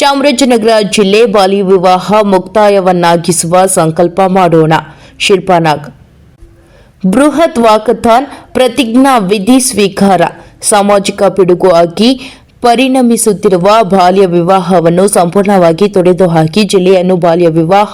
ಚಾಮರಾಜನಗರ ಜಿಲ್ಲೆ ಬಾಲಿ ವಿವಾಹ ಮುಕ್ತಾಯವನ್ನಾಗಿಸುವ ಸಂಕಲ್ಪ ಮಾಡೋಣ. ಶಿಲ್ಪಾನಾಗ್. ಬೃಹತ್ ವಾಕಥಾನ್, ಪ್ರತಿಜ್ಞಾ ವಿಧಿ ಸ್ವೀಕಾರ, ಸಾಮಾಜಿಕ ಪಿಡುಗು ಆಗಿ ಪರಿಣಮಿಸುತ್ತಿರುವ ಬಾಲ್ಯ ವಿವಾಹವನ್ನು ಸಂಪೂರ್ಣವಾಗಿ ತೊಡೆದುಹಾಕಿ ಜಿಲ್ಲೆಯನ್ನು ಬಾಲ್ಯ ವಿವಾಹ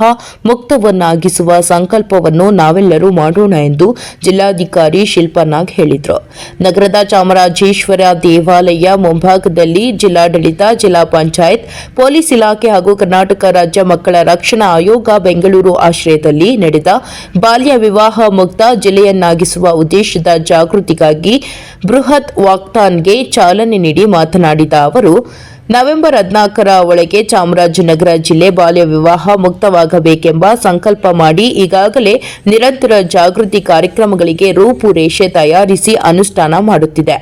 ಮುಕ್ತವನ್ನಾಗಿಸುವ ಸಂಕಲ್ಪವನ್ನು ನಾವೆಲ್ಲರೂ ಮಾಡೋಣ ಎಂದು ಜಿಲ್ಲಾಧಿಕಾರಿ ಶಿಲ್ಪಾನಾಗ್ ಹೇಳಿದರು. ನಗರದ ಚಾಮರಾಜೇಶ್ವರ ದೇವಾಲಯ ಮುಂಭಾಗದಲ್ಲಿ ಜಿಲ್ಲಾಡಳಿತ, ಜಿಲ್ಲಾ ಪಂಚಾಯತ್, ಪೊಲೀಸ್ ಇಲಾಖೆ ಹಾಗೂ ಕರ್ನಾಟಕ ರಾಜ್ಯ ಮಕ್ಕಳ ರಕ್ಷಣಾ ಆಯೋಗ ಬೆಂಗಳೂರು ಆಶ್ರಯದಲ್ಲಿ ನಡೆದ ಬಾಲ್ಯ ವಿವಾಹ ಮುಕ್ತ ಜಿಲ್ಲೆಯನ್ನಾಗಿಸುವ ಉದ್ದೇಶದ ಜಾಗೃತಿಗಾಗಿ ಬೃಹತ್ ವಾಕ್ಥಾನ್ಗೆ ಚಾಲನೆ ನೀಡಿ ಮಾತನಾಡಿದ ಅವರು, ನವೆಂಬರ್ ಹದಿನಾಲ್ಕರ ಒಳಗೆ ಚಾಮರಾಜನಗರ ಜಿಲ್ಲೆ ಬಾಲ್ಯ ವಿವಾಹ ಮುಕ್ತವಾಗಬೇಕೆಂಬ ಸಂಕಲ್ಪ ಮಾಡಿ ಈಗಾಗಲೇ ನಿರಂತರ ಜಾಗೃತಿ ಕಾರ್ಯಕ್ರಮಗಳಿಗೆ ರೂಪುರೇಷೆ ತಯಾರಿಸಿ ಅನುಷ್ಠಾನ ಮಾಡುತ್ತಿದೆ.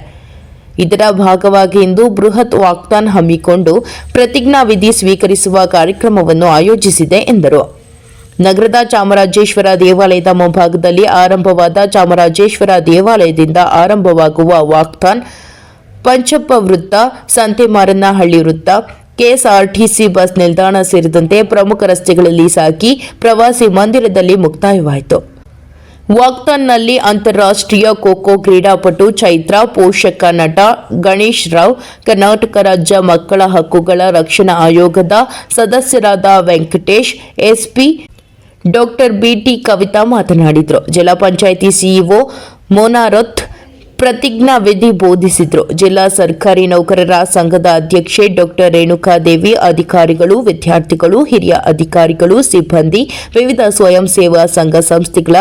ಇದರ ಭಾಗವಾಗಿ ಇಂದು ಬೃಹತ್ ವಾಕ್ತಾನ್ ಹಮ್ಮಿಕೊಂಡು ಪ್ರತಿಜ್ಞಾವಿಧಿ ಸ್ವೀಕರಿಸುವ ಕಾರ್ಯಕ್ರಮವನ್ನು ಆಯೋಜಿಸಿದೆ ಎಂದರು. ನಗರದ ಚಾಮರಾಜೇಶ್ವರ ದೇವಾಲಯದ ಮುಂಭಾಗದಲ್ಲಿ ಆರಂಭವಾದ ಚಾಮರಾಜೇಶ್ವರ ದೇವಾಲಯದಿಂದ ಆರಂಭವಾಗುವ ವಾಕ್ಥಾನ್ ಪಂಚಪ್ಪ ವೃತ್ತ ಸಂತೆಮಾರನಹಳ್ಳಿ ವೃತ್ತ, ಕೆಎಸ್ಆರ್ಟಿಸಿ ಬಸ್ ನಿಲ್ದಾಣ ಸೇರಿದಂತೆ ಪ್ರಮುಖ ರಸ್ತೆಗಳಲ್ಲಿ ಸಾಕಿ ಪ್ರವಾಸಿ ಮಂದಿರದಲ್ಲಿ ಮುಕ್ತಾಯವಾಯಿತು. ವಾಕ್ತಾನ್ನಲ್ಲಿ ಅಂತಾರಾಷ್ಟ್ರೀಯ ಖೋಖೋ ಕ್ರೀಡಾಪಟು ಚೈತ್ರ, ಪೋಷಕ ನಟ ಗಣೇಶ್ ರಾವ್, ಕರ್ನಾಟಕ ರಾಜ್ಯ ಮಕ್ಕಳ ಹಕ್ಕುಗಳ ರಕ್ಷಣಾ ಆಯೋಗದ ಸದಸ್ಯರಾದ Venkatesh, SP doctor BT Kavitha ಮಾತನಾಡಿದರು. ಜಿಲ್ಲಾ ಪಂಚಾಯಿತಿ ಸಿಇಒ ಮೋನಾರತ್ ಪ್ರತಿಜ್ಞಾ ವಿಧಿ ಬೋಧಿಸಿದ್ರು. ಜಿಲ್ಲಾ ಸರ್ಕಾರಿ ನೌಕರರ ಸಂಘದ ಅಧ್ಯಕ್ಷೆ ಡಾಕ್ಟರ್ ರೇಣುಕಾದೇವಿ, ಅಧಿಕಾರಿಗಳು, ವಿದ್ಯಾರ್ಥಿಗಳು, ಹಿರಿಯ ಅಧಿಕಾರಿಗಳು, ಸಿಬ್ಬಂದಿ, ವಿವಿಧ ಸ್ವಯಂ ಸೇವಾ ಸಂಘ ಸಂಸ್ಥೆಗಳ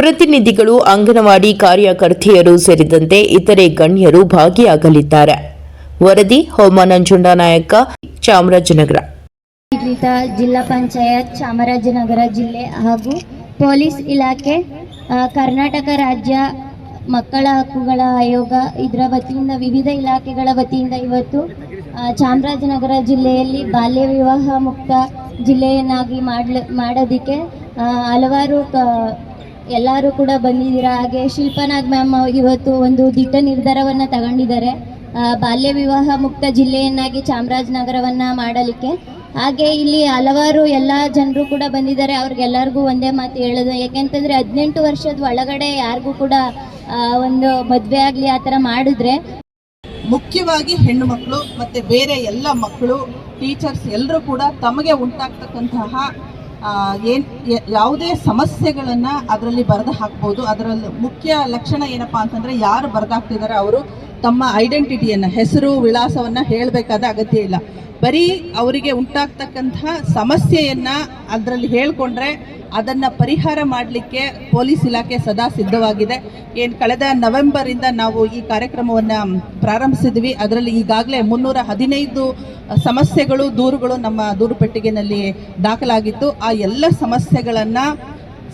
ಪ್ರತಿನಿಧಿಗಳು, ಅಂಗನವಾಡಿ ಕಾರ್ಯಕರ್ತೆಯರು ಸೇರಿದಂತೆ ಇತರೆ ಗಣ್ಯರು ಭಾಗಿಯಾಗಲಿದ್ದಾರೆ. ವರದಿ ಹೋಮನಂಜುಂಡನಾಯಕ ಚಾಮರಾಜನಗರ. ಆಡಳಿತ ಜಿಲ್ಲಾ ಪಂಚಾಯತ್, ಚಾಮರಾಜನಗರ ಜಿಲ್ಲೆ ಹಾಗೂ ಪೊಲೀಸ್ ಇಲಾಖೆ ಕರ್ನಾಟಕ ರಾಜ್ಯ ಮಕ್ಕಳ ಹಕ್ಕುಗಳ ಆಯೋಗ ಇದರ ವತಿಯಿಂದ ವಿವಿಧ ಇಲಾಖೆಗಳ ವತಿಯಿಂದ ಇವತ್ತು ಚಾಮರಾಜನಗರ ಜಿಲ್ಲೆಯಲ್ಲಿ ಬಾಲ್ಯ ವಿವಾಹ ಮುಕ್ತ ಜಿಲ್ಲೆಯನ್ನಾಗಿ ಮಾಡ್ಲ, ಮಾಡೋದಕ್ಕೆ ಹಲವಾರು ಕ, ಎಲ್ಲರೂ ಕೂಡ ಬಂದಿದ್ದೀರಾ. ಹಾಗೆ ಶಿಲ್ಪನಾಗ್ ಮ್ಯಾಮ್ ಇವತ್ತು ಒಂದು ದಿಟ್ಟ ನಿರ್ಧಾರವನ್ನು ತಗೊಂಡಿದ್ದಾರೆ. ಬಾಲ್ಯ ವಿವಾಹ ಮುಕ್ತ ಜಿಲ್ಲೆಯನ್ನಾಗಿ ಚಾಮರಾಜನಗರವನ್ನು ಮಾಡಲಿಕ್ಕೆ. ಹಾಗೆ ಇಲ್ಲಿ ಹಲವಾರು ಎಲ್ಲ ಜನರು ಕೂಡ ಬಂದಿದ್ದಾರೆ. ಅವ್ರಿಗೆಲ್ಲರಿಗೂ ಒಂದೇ ಮಾತು ಹೇಳೋದು, ಯಾಕೆಂತಂದರೆ ಹದಿನೆಂಟು ವರ್ಷದ ಒಳಗಡೆ ಯಾರಿಗೂ ಕೂಡ ಒಂದು ಮದುವೆ ಆಗಲಿ ಆ ಥರ ಮಾಡಿದ್ರೆ ಮುಖ್ಯವಾಗಿ ಹೆಣ್ಣು ಮಕ್ಕಳು ಮತ್ತೆ ಬೇರೆ ಎಲ್ಲ ಮಕ್ಕಳು, ಟೀಚರ್ಸ್ ಎಲ್ಲರೂ ಕೂಡ ತಮಗೆ ಉಂಟಾಗ್ತಕ್ಕಂತಹ ಏನು ಯಾವುದೇ ಸಮಸ್ಯೆಗಳನ್ನ ಅದರಲ್ಲಿ ಬರೆದು ಹಾಕ್ಬೋದು. ಅದರಲ್ಲಿ ಮುಖ್ಯ ಲಕ್ಷಣ ಏನಪ್ಪಾ ಅಂತಂದ್ರೆ ಯಾರು ಬರೆದಾಕ್ತಿದ್ದಾರೆ ಅವರು ತಮ್ಮ ಐಡೆಂಟಿಟಿಯನ್ನ, ಹೆಸರು, ವಿಳಾಸವನ್ನ ಹೇಳಬೇಕಾದ ಅಗತ್ಯ ಇಲ್ಲ. ಬರೀ ಅವರಿಗೆ ಉಂಟಾಗ್ತಕ್ಕಂತಹ ಸಮಸ್ಯೆಯನ್ನ ಅದರಲ್ಲಿ ಹೇಳ್ಕೊಂಡ್ರೆ ಅದನ್ನ ಪರಿಹಾರ ಮಾಡಲಿಕ್ಕೆ ಪೊಲೀಸ್ ಇಲಾಖೆ ಸದಾ ಸಿದ್ಧವಾಗಿದೆ. ಏನು ಕಳೆದ ನವೆಂಬರಿಂದ ನಾವು ಈ ಕಾರ್ಯಕ್ರಮವನ್ನು ಪ್ರಾರಂಭಿಸಿದ್ವಿ. ಅದರಲ್ಲಿ ಈಗಾಗಲೇ ಮುನ್ನೂರ ಹದಿನೈದು ಸಮಸ್ಯೆಗಳು, ದೂರುಗಳು ನಮ್ಮ ದೂರು ಪೆಟ್ಟಿಗೆನಲ್ಲಿ ದಾಖಲಾಗಿತ್ತು. ಆ ಎಲ್ಲ ಸಮಸ್ಯೆಗಳನ್ನು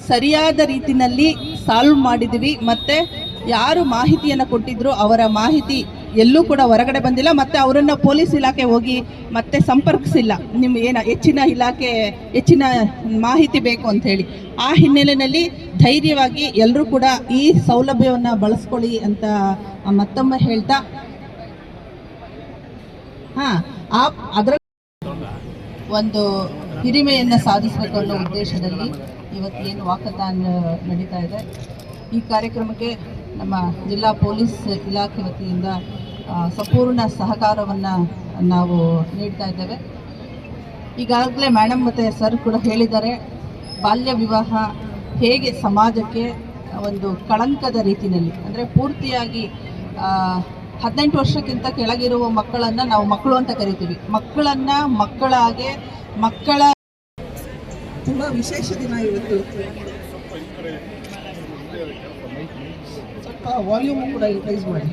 ಸರಿಯಾದ ರೀತಿಯಲ್ಲಿ ಸಾಲ್ವ್ ಮಾಡಿದ್ವಿ. ಮತ್ತು ಯಾರು ಮಾಹಿತಿಯನ್ನು ಕೊಟ್ಟಿದ್ರು ಅವರ ಮಾಹಿತಿ ಎಲ್ಲೂ ಕೂಡ ಹೊರಗಡೆ ಬಂದಿಲ್ಲ. ಮತ್ತೆ ಅವರನ್ನ ಪೊಲೀಸ್ ಇಲಾಖೆ ಹೋಗಿ ಮತ್ತೆ ಸಂಪರ್ಕಿಸಿಲ್ಲ. ನಿಮ್ಮ ಏನ ಹೆಚ್ಚಿನ ಇಲಾಖೆ ಹೆಚ್ಚಿನ ಮಾಹಿತಿ ಬೇಕು ಅಂತ ಹೇಳಿ. ಆ ಹಿನ್ನೆಲೆಯಲ್ಲಿ ಧೈರ್ಯವಾಗಿ ಎಲ್ಲರೂ ಕೂಡ ಈ ಸೌಲಭ್ಯವನ್ನು ಬಳಸ್ಕೊಳ್ಳಿ ಅಂತ ಮತ್ತೊಮ್ಮೆ ಹೇಳ್ತಾ. ಹಾ, ಆ, ಅದರ ಒಂದು ಹಿರಿಮೆಯನ್ನು ಸಾಧಿಸಬೇಕು ಅನ್ನೋ ಉದ್ದೇಶದಲ್ಲಿ ಇವತ್ತೇನು ವಾಕತಾನ್ ನಡೀತಾ ಇದೆ. ಈ ಕಾರ್ಯಕ್ರಮಕ್ಕೆ ನಮ್ಮ ಜಿಲ್ಲಾ ಪೊಲೀಸ್ ಇಲಾಖೆ ವತಿಯಿಂದ ಸಂಪೂರ್ಣ ಸಹಕಾರವನ್ನು ನಾವು ನೀಡ್ತಾ ಇದ್ದೇವೆ. ಈಗಾಗಲೇ ಮೇಡಮ್ ಮತ್ತು ಸರ್ ಕೂಡ ಹೇಳಿದ್ದಾರೆ, ಬಾಲ್ಯ ವಿವಾಹ ಹೇಗೆ ಸಮಾಜಕ್ಕೆ ಒಂದು ಕಳಂಕದ ರೀತಿಯಲ್ಲಿ, ಅಂದರೆ ಪೂರ್ತಿಯಾಗಿ ಹದಿನೆಂಟು ವರ್ಷಕ್ಕಿಂತ ಕೆಳಗಿರುವ ಮಕ್ಕಳನ್ನು ನಾವು ಮಕ್ಕಳು ಅಂತ ಕರಿತೀವಿ. ಮಕ್ಕಳನ್ನು ಮಕ್ಕಳಾಗೆ, ಮಕ್ಕಳ ತುಂಬ ವಿಶೇಷ ದಿನ ಇವತ್ತು. ಸ್ವಲ್ಪ ವಾಲ್ಯೂಮ್ ಕೂಡ ಮಾಡಿ.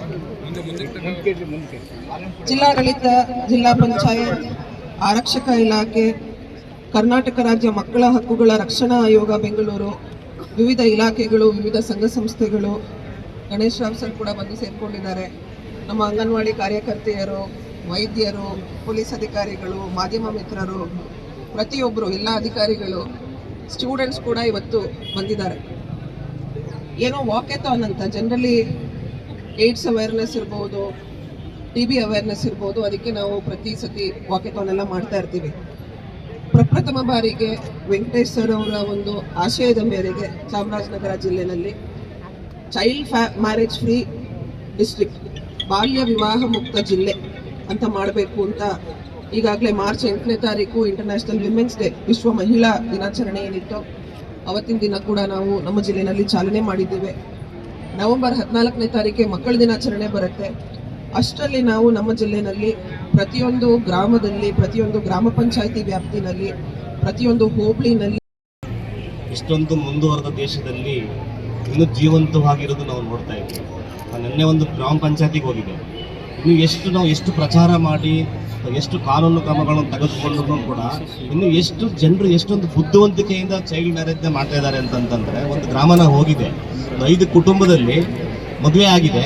ಜಿಲ್ಲಾಡಳಿತ ಜಿಲ್ಲಾ ಪಂಚಾಯತ್ ಆರಕ್ಷಕ ಇಲಾಖೆ ಕರ್ನಾಟಕ ರಾಜ್ಯ ಮಕ್ಕಳ ಹಕ್ಕುಗಳ ರಕ್ಷಣಾ ಆಯೋಗ ಬೆಂಗಳೂರು ವಿವಿಧ ಇಲಾಖೆಗಳು ವಿವಿಧ ಸಂಘ ಸಂಸ್ಥೆಗಳು ಗಣೇಶ್ ರಾವ್ ಸರ್ ಕೂಡ ಬಂದು ಸೇರಿಕೊಂಡಿದ್ದಾರೆ. ನಮ್ಮ ಅಂಗನವಾಡಿ ಕಾರ್ಯಕರ್ತೆಯರು ವೈದ್ಯರು ಪೊಲೀಸ್ ಅಧಿಕಾರಿಗಳು ಮಾಧ್ಯಮ ಮಿತ್ರರು ಪ್ರತಿಯೊಬ್ಬರು ಎಲ್ಲ ಅಧಿಕಾರಿಗಳು ಸ್ಟೂಡೆಂಟ್ಸ್ ಕೂಡ ಇವತ್ತು ಬಂದಿದ್ದಾರೆ. ಏನೋ ವಾಕೆಥಾನ್ ಅಂತ ಜನರಲಿ ಏಡ್ಸ್ ಅವೇರ್ನೆಸ್ ಇರ್ಬೋದು ಟಿ ಬಿ ಅವೇರ್ನೆಸ್ ಇರ್ಬೋದು, ಅದಕ್ಕೆ ನಾವು ಪ್ರತಿ ಸತಿ ವಾಕೆಥಾನ್ ಎಲ್ಲ ಮಾಡ್ತಾ ಇರ್ತೀವಿ. ಪ್ರಪ್ರಥಮ ಬಾರಿಗೆ ವೆಂಕಟೇಶ್ ಸರ್ ಅವರ ಒಂದು ಆಶಯದ ಮೇರೆಗೆ ಚಾಮರಾಜನಗರ ಜಿಲ್ಲೆಯಲ್ಲಿ ಚೈಲ್ಡ್ ಫ್ಯಾ ಮ್ಯಾರೇಜ್ ಫ್ರೀ ಡಿಸ್ಟ್ರಿಕ್ಟ್ ಬಾಲ್ಯ ವಿವಾಹ ಮುಕ್ತ ಜಿಲ್ಲೆ ಅಂತ ಮಾಡಬೇಕು ಅಂತ ಈಗಾಗಲೇ ಮಾರ್ಚ್ ಎಂಟನೇ ತಾರೀಕು ಇಂಟರ್ನ್ಯಾಷನಲ್ ವಿಮೆನ್ಸ್ ಡೇ ವಿಶ್ವ ಮಹಿಳಾ ದಿನಾಚರಣೆ ಏನಿತ್ತು, ಅವತ್ತಿನ ದಿನ ಕೂಡ ನಾವು ನಮ್ಮ ಜಿಲ್ಲೆಯಲ್ಲಿ ಚಾಲನೆ ಮಾಡಿದ್ದೇವೆ. ನವೆಂಬರ್ ಹದಿನಾಲ್ಕನೇ ತಾರೀಕೆ ಮಕ್ಕಳ ದಿನಾಚರಣೆ ಬರುತ್ತೆ. ಅಷ್ಟರಲ್ಲಿ ನಾವು ನಮ್ಮ ಜಿಲ್ಲೆಯಲ್ಲಿ ಪ್ರತಿಯೊಂದು ಗ್ರಾಮದಲ್ಲಿ, ಪ್ರತಿಯೊಂದು ಗ್ರಾಮ ಪಂಚಾಯಿತಿ ವ್ಯಾಪ್ತಿನಲ್ಲಿ, ಪ್ರತಿಯೊಂದು ಹೋಬಳಿನಲ್ಲಿ ಇಷ್ಟೊಂದು ಮುಂದುವರೆದ ದೇಶದಲ್ಲಿ ಇನ್ನೂ ಜೀವಂತವಾಗಿರೋದು ನಾವು ನೋಡ್ತಾ ಇದ್ದೀವಿ. ನಾನು ನಿನ್ನೆ ಒಂದು ಗ್ರಾಮ ಪಂಚಾಯತಿಗೆ ಹೋಗಿದ್ದೆ. ಇನ್ನು ಎಷ್ಟು ನಾವು ಎಷ್ಟು ಪ್ರಚಾರ ಮಾಡಿ ಎಷ್ಟು ಕಾನೂನು ಕ್ರಮಗಳನ್ನು ತೆಗೆದುಕೊಂಡ್ರು ಕೂಡ ಇನ್ನು ಎಷ್ಟು ಜನರು ಎಷ್ಟೊಂದು ಬುದ್ಧಿವಂತಿಕೆಯಿಂದ ಚೈಲ್ಡ್ ಮ್ಯಾರೇಜ್ನ ಮಾಡ್ತಾ ಇದ್ದಾರೆ ಅಂತಂತಂದ್ರೆ ಒಂದು ಗ್ರಾಮನ ಹೋಗಿದೆ. ಒಂದು ಐದು ಕುಟುಂಬದಲ್ಲಿ ಮದುವೆ ಆಗಿದೆ.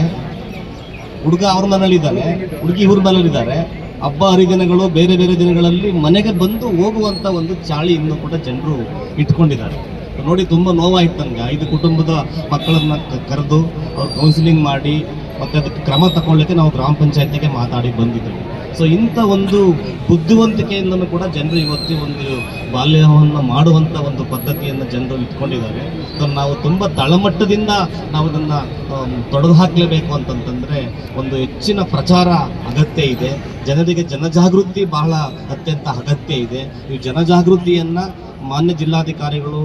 ಹುಡುಗ ಅವ್ರ ಮನೇಲಿದ್ದಾನೆ, ಹುಡುಗಿ ಇವ್ರ ಮನೇಲಿದ್ದಾರೆ. ಹಬ್ಬ, ಹರಿದಿನಗಳು ಬೇರೆ ಬೇರೆ ದಿನಗಳಲ್ಲಿ ಮನೆಗೆ ಬಂದು ಹೋಗುವಂತ ಒಂದು ಚಾಳಿ ಇನ್ನು ಕೂಡ ಜನರು ಇಟ್ಕೊಂಡಿದ್ದಾರೆ. ನೋಡಿ, ತುಂಬಾ ನೋವಾಯ್ತು ನನಗೆ. ಐದು ಕುಟುಂಬದ ಮಕ್ಕಳನ್ನ ಕರೆದು ಅವ್ರು ಕೌನ್ಸಿಲಿಂಗ್ ಮಾಡಿ ಮತ್ತೆ ಅದಕ್ಕೆ ಕ್ರಮ ತಗೊಳ್ಳಿಕ್ಕೆ ನಾವು ಗ್ರಾಮ ಪಂಚಾಯತಿಗೆ ಮಾತಾಡಿ ಬಂದಿದ್ದೇವೆ. ಸೊ ಇಂಥ ಒಂದು ಬುದ್ಧಿವಂತಿಕೆಯಿಂದನೂ ಕೂಡ ಜನರು ಇವತ್ತು ಒಂದು ಬಾಲ್ಯವನ್ನು ಮಾಡುವಂಥ ಒಂದು ಪದ್ಧತಿಯನ್ನು ಜನರು ಇಟ್ಕೊಂಡಿದ್ದಾರೆ. ಸೊ ನಾವು ತುಂಬ ತಳಮಟ್ಟದಿಂದ ನಾವು ಅದನ್ನು ತೊಡೆದು ಹಾಕಲೇಬೇಕು ಅಂತಂತಂದರೆ ಒಂದು ಹೆಚ್ಚಿನ ಪ್ರಚಾರ ಅಗತ್ಯ ಇದೆ. ಜನರಿಗೆ ಜನಜಾಗೃತಿ ಬಹಳ ಅತ್ಯಂತ ಅಗತ್ಯ ಇದೆ. ಈ ಜನಜಾಗೃತಿಯನ್ನು ಮಾನ್ಯ ಜಿಲ್ಲಾಧಿಕಾರಿಗಳು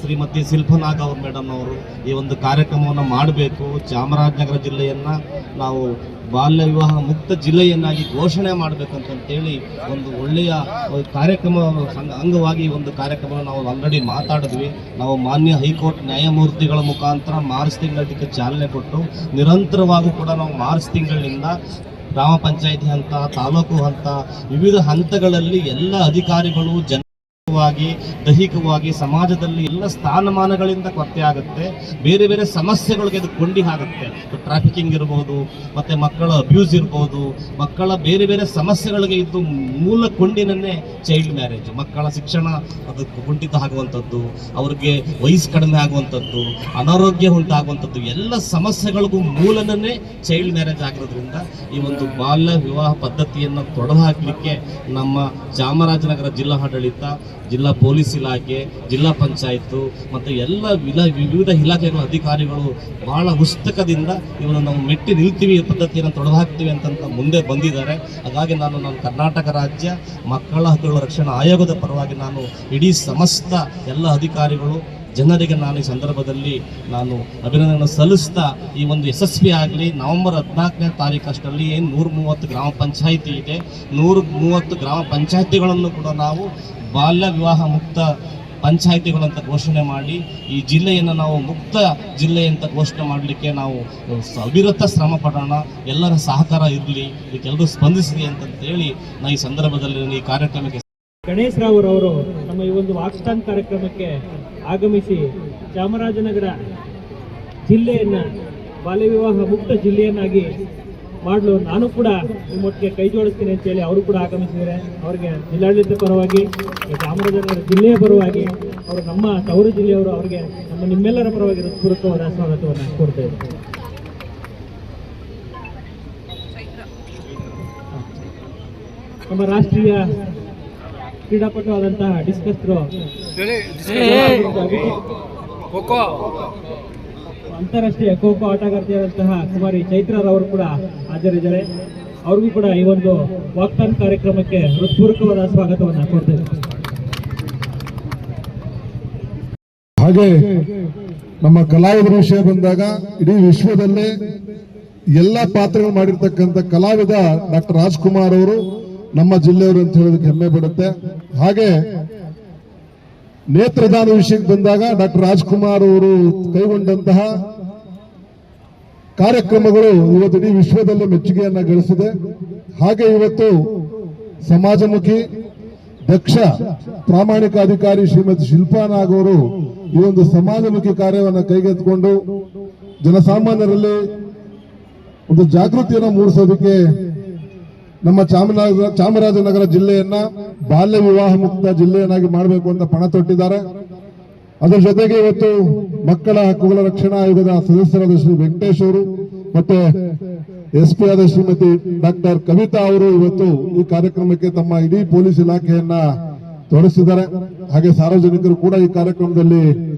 ಶ್ರೀಮತಿ ಶಿಲ್ಪನಾಗ್ ಅವರು ಮೇಡಮ್ ಅವರು ಈ ಒಂದು ಕಾರ್ಯಕ್ರಮವನ್ನು ಮಾಡಬೇಕು. ಚಾಮರಾಜನಗರ ಜಿಲ್ಲೆಯನ್ನು ನಾವು ಬಾಲ್ಯ ವಿವಾಹ ಮುಕ್ತ ಜಿಲ್ಲೆಯನ್ನಾಗಿ ಘೋಷಣೆ ಮಾಡಬೇಕಂತಂತೇಳಿ ಒಂದು ಒಳ್ಳೆಯ ಕಾರ್ಯಕ್ರಮ ಅಂಗವಾಗಿ ಒಂದು ಕಾರ್ಯಕ್ರಮ ನಾವು ಆಲ್ರೆಡಿ ಮಾತಾಡಿದ್ವಿ. ನಾವು ಮಾನ್ಯ ಹೈಕೋರ್ಟ್ ನ್ಯಾಯಮೂರ್ತಿಗಳ ಮುಖಾಂತರ ಮಾರ್ಚ್ ತಿಂಗಳಿಗೆ ಚಾಲನೆ ಕೊಟ್ಟು, ನಿರಂತರವಾಗೂ ಕೂಡ ನಾವು ಮಾರ್ಚ್ ತಿಂಗಳಿನಿಂದ ಗ್ರಾಮ ಪಂಚಾಯಿತಿ ಹಂತ, ತಾಲೂಕು ಹಂತ, ವಿವಿಧ ಹಂತಗಳಲ್ಲಿ ಎಲ್ಲ ಅಧಿಕಾರಿಗಳು, ಜನ ದೈಹಿಕವಾಗಿ ಸಮಾಜದಲ್ಲಿ ಎಲ್ಲ ಸ್ಥಾನಮಾನಗಳಿಂದ ಕೊರತೆ ಆಗುತ್ತೆ. ಬೇರೆ ಬೇರೆ ಸಮಸ್ಯೆಗಳಿಗೆ ಅದು ಕೊಂಡಿ ಆಗುತ್ತೆ ಟ್ರಾಫಿಕಿಂಗ್ ಇರ್ಬೋದು, ಮತ್ತೆ ಮಕ್ಕಳ ಅಬ್ಯೂಸ್ ಇರ್ಬೋದು, ಮಕ್ಕಳ ಬೇರೆ ಬೇರೆ ಸಮಸ್ಯೆಗಳಿಗೆ ಇದ್ದು ಮೂಲ ಕೊಂಡಿನನ್ನೇ ಚೈಲ್ಡ್ ಮ್ಯಾರೇಜ್ ಮಕ್ಕಳ ಶಿಕ್ಷಣ ಅದು ಕುಂಠಿತ ಆಗುವಂಥದ್ದು, ಅವ್ರಿಗೆ ವಯಸ್ಸು ಕಡಿಮೆ ಆಗುವಂಥದ್ದು, ಅನಾರೋಗ್ಯ ಉಂಟಾಗುವಂಥದ್ದು, ಎಲ್ಲ ಸಮಸ್ಯೆಗಳಿಗೂ ಮೂಲನೇ ಚೈಲ್ಡ್ ಮ್ಯಾರೇಜ್ ಆಗಿರೋದ್ರಿಂದ ಈ ಒಂದು ಬಾಲ್ಯ ವಿವಾಹ ಪದ್ಧತಿಯನ್ನು ತೊಡೆದು ಹಾಕಲಿಕ್ಕೆ ನಮ್ಮ ಚಾಮರಾಜನಗರ ಜಿಲ್ಲಾಡಳಿತ ಜಿಲ್ಲಾ ಪೊಲೀಸ್ ಇಲಾಖೆ, ಜಿಲ್ಲಾ ಪಂಚಾಯತ್ ಮತ್ತು ಎಲ್ಲ ವಿಲ ವಿವಿಧ ಇಲಾಖೆಗಳ, ಅಧಿಕಾರಿಗಳು ಬಹಳ ಪುಸ್ತಕದಿಂದ ಇವನು ನಾವು ಮೆಟ್ಟಿ ನಿಲ್ತೀವಿ ಈ ಪದ್ಧತಿಯನ್ನು ತೊಡೆದುಹಾಕ್ತೀವಿ ಅಂತಂತ ಮುಂದೆ ಬಂದಿದ್ದಾರೆ. ಹಾಗಾಗಿ ನಾನು ನಾನು ಕರ್ನಾಟಕ ರಾಜ್ಯ ಮಕ್ಕಳ ಹಕ್ಕುಗಳ ರಕ್ಷಣಾ ಆಯೋಗದ ಪರವಾಗಿ ನಾನು ಇಡೀ ಸಮಸ್ತ ಎಲ್ಲ ಅಧಿಕಾರಿಗಳು ಜನರಿಗೆ ನಾನು ಈ ಸಂದರ್ಭದಲ್ಲಿ ನಾನು ಅಭಿನಂದನೆ ಸಲ್ಲಿಸ್ತಾ ಈ ಒಂದು ಯಶಸ್ವಿ ಆಗಲಿ. ನವೆಂಬರ್ ಹದಿನಾಲ್ಕನೇ ತಾರೀಕಷ್ಟರಲ್ಲಿ ಏನು ನೂರ ಮೂವತ್ತು ಗ್ರಾಮ ಪಂಚಾಯಿತಿ ಇದೆ. ನೂರ ಮೂವತ್ತು ಗ್ರಾಮ ಪಂಚಾಯಿತಿಗಳನ್ನು ಕೂಡ ನಾವು ಬಾಲ್ಯ ವಿವಾಹ ಮುಕ್ತ ಪಂಚಾಯಿತಿಗಳಂತ ಘೋಷಣೆ ಮಾಡಿ, ಈ ಜಿಲ್ಲೆಯನ್ನು ನಾವು ಮುಕ್ತ ಜಿಲ್ಲೆ ಅಂತ ಘೋಷಣೆ ಮಾಡಲಿಕ್ಕೆ ನಾವು ಅವಿರತ ಶ್ರಮ ಪಡೋಣ. ಎಲ್ಲರ ಸಹಕಾರ ಇರಲಿ ಇದಕ್ಕೆಲ್ಲರೂ ಸ್ಪಂದಿಸಲಿ ಅಂತಂತೇಳಿ ನಾನು ಈ ಸಂದರ್ಭದಲ್ಲಿ ಈ ಕಾರ್ಯಕ್ರಮಕ್ಕೆ ಗಣೇಶ್ ರಾವ್ ನಮ್ಮ ಈ ಒಂದು ವಾಕ್ಸ್ಟಾನ್ ಕಾರ್ಯಕ್ರಮಕ್ಕೆ ಆಗಮಿಸಿ ಚಾಮರಾಜನಗರ ಜಿಲ್ಲೆಯನ್ನು ಬಾಲ್ಯವಿವಾಹ ಮುಕ್ತ ಜಿಲ್ಲೆಯನ್ನಾಗಿ ಮಾಡಲು. ನಾನು ಕೂಡ ನಿಮ್ಮೊಟ್ಟಿಗೆ ಕೈ ಜೋಡಿಸ್ತೀನಿ ಅಂತೇಳಿ ಅವರು ಕೂಡ ಆಗಮಿಸಿದ್ದಾರೆ. ಅವರಿಗೆ ಜಿಲ್ಲಾಡಳಿತ ಪರವಾಗಿ, ಚಾಮರಾಜನಗರ ಜಿಲ್ಲೆಯ ಪರವಾಗಿ, ಅವರು ನಮ್ಮ ತವರು ಜಿಲ್ಲೆಯವರು ಅವರಿಗೆ ನಮ್ಮ ನಿಮ್ಮೆಲ್ಲರ ಪರವಾಗಿ ಹೃತ್ಪೂರ್ವಕವಾದ ಸ್ವಾಗತವನ್ನು ಕೊಡ್ತಾ ಇದ್ದಾರೆ ನಮ್ಮ ರಾಷ್ಟ್ರೀಯ ಕ್ರೀಡಾಪಟು ಆದಂತಹ ಡಿಸ್ಕಸ್ ಥ್ರೋ ಅಂತಾರಾಷ್ಟ್ರೀಯ ಖೋ ಖೋ ಆಟಗಾರ್ತಿಯಾದಂತಹ ಕುಮಾರಿ ಚೈತ್ರರವರು ಕೂಡ ಹಾಜರಿದ್ದಾರೆ. ಅವ್ರಿಗೂ ಕೂಡ ಈ ಒಂದು ವಾಕ್ತಾನ್ ಕಾರ್ಯಕ್ರಮಕ್ಕೆ ಹೃತ್ಪೂರ್ವಕವಾದ ಸ್ವಾಗತವನ್ನು ಕೊಡ್ತೇವೆ ಹಾಗೆ ನಮ್ಮ ಕಲಾವಿದರ ವಿಷಯ ಬಂದಾಗ ಇಡೀ ವಿಶ್ವದಲ್ಲೇ ಎಲ್ಲ ಪಾತ್ರಗಳು ಮಾಡಿರ್ತಕ್ಕಂಥ ಕಲಾವಿದ ಡಾಕ್ಟರ್ ರಾಜ್ಕುಮಾರ್ ಅವರು ನಮ್ಮ ಜಿಲ್ಲೆಯವರು ಅಂತ ಹೇಳೋದಕ್ಕೆ ಹೆಮ್ಮೆ ಪಡುತ್ತೆ. ಹಾಗೆ ನೇತ್ರದಾನ ವಿಷಯಕ್ಕೆ ಬಂದಾಗ ಡಾಕ್ಟರ್ ರಾಜ್ಕುಮಾರ್ ಅವರು ಕೈಗೊಂಡಂತಹ ಕಾರ್ಯಕ್ರಮಗಳು ಇವತ್ತು ಇಡೀ ವಿಶ್ವದಲ್ಲೇ ಮೆಚ್ಚುಗೆಯನ್ನ ಗಳಿಸಿದೆ. ಹಾಗೆ ಇವತ್ತು ಸಮಾಜಮುಖಿ, ದಕ್ಷ, ಪ್ರಾಮಾಣಿಕ ಅಧಿಕಾರಿ ಶ್ರೀಮತಿ ಶಿಲ್ಪಾ ನಾಗ್ ಅವರು ಈ ಒಂದು ಸಮಾಜಮುಖಿ ಕಾರ್ಯವನ್ನು ಕೈಗೆತ್ತಿಕೊಂಡು ಜನಸಾಮಾನ್ಯರಲ್ಲಿ ಒಂದು ಜಾಗೃತಿಯನ್ನು ಮೂಡಿಸೋದಕ್ಕೆ ನಮ್ಮ ಚಾಮರಾಜ ಚಾಮರಾಜನಗರ ಜಿಲ್ಲೆಯನ್ನ ಬಾಲ್ಯ ವಿವಾಹ ಮುಕ್ತ ಜಿಲ್ಲೆಯನ್ನಾಗಿ ಮಾಡಬೇಕು ಅಂತ ಪಣ ತೊಟ್ಟಿದ್ದಾರೆ. ಅದರ ಜೊತೆಗೆ ಇವತ್ತು ಮಕ್ಕಳ ಹಕ್ಕುಗಳ ರಕ್ಷಣಾ ಆಯೋಗದ ಸದಸ್ಯರಾದ ಶ್ರೀ ವೆಂಕಟೇಶ್ ಅವರು ಮತ್ತೆ ಎಸ್ ಪಿ ಆದ ಶ್ರೀಮತಿ ಡಾಕ್ಟರ್ ಕವಿತಾ ಅವರು ಇವತ್ತು ಈ ಕಾರ್ಯಕ್ರಮಕ್ಕೆ ತಮ್ಮ ಇಡೀ ಪೊಲೀಸ್ ಇಲಾಖೆಯನ್ನ ತೊಡಗಿಸಿದ್ದಾರೆ. ಹಾಗೆ ಸಾರ್ವಜನಿಕರು ಕೂಡ ಈ ಕಾರ್ಯಕ್ರಮದಲ್ಲಿ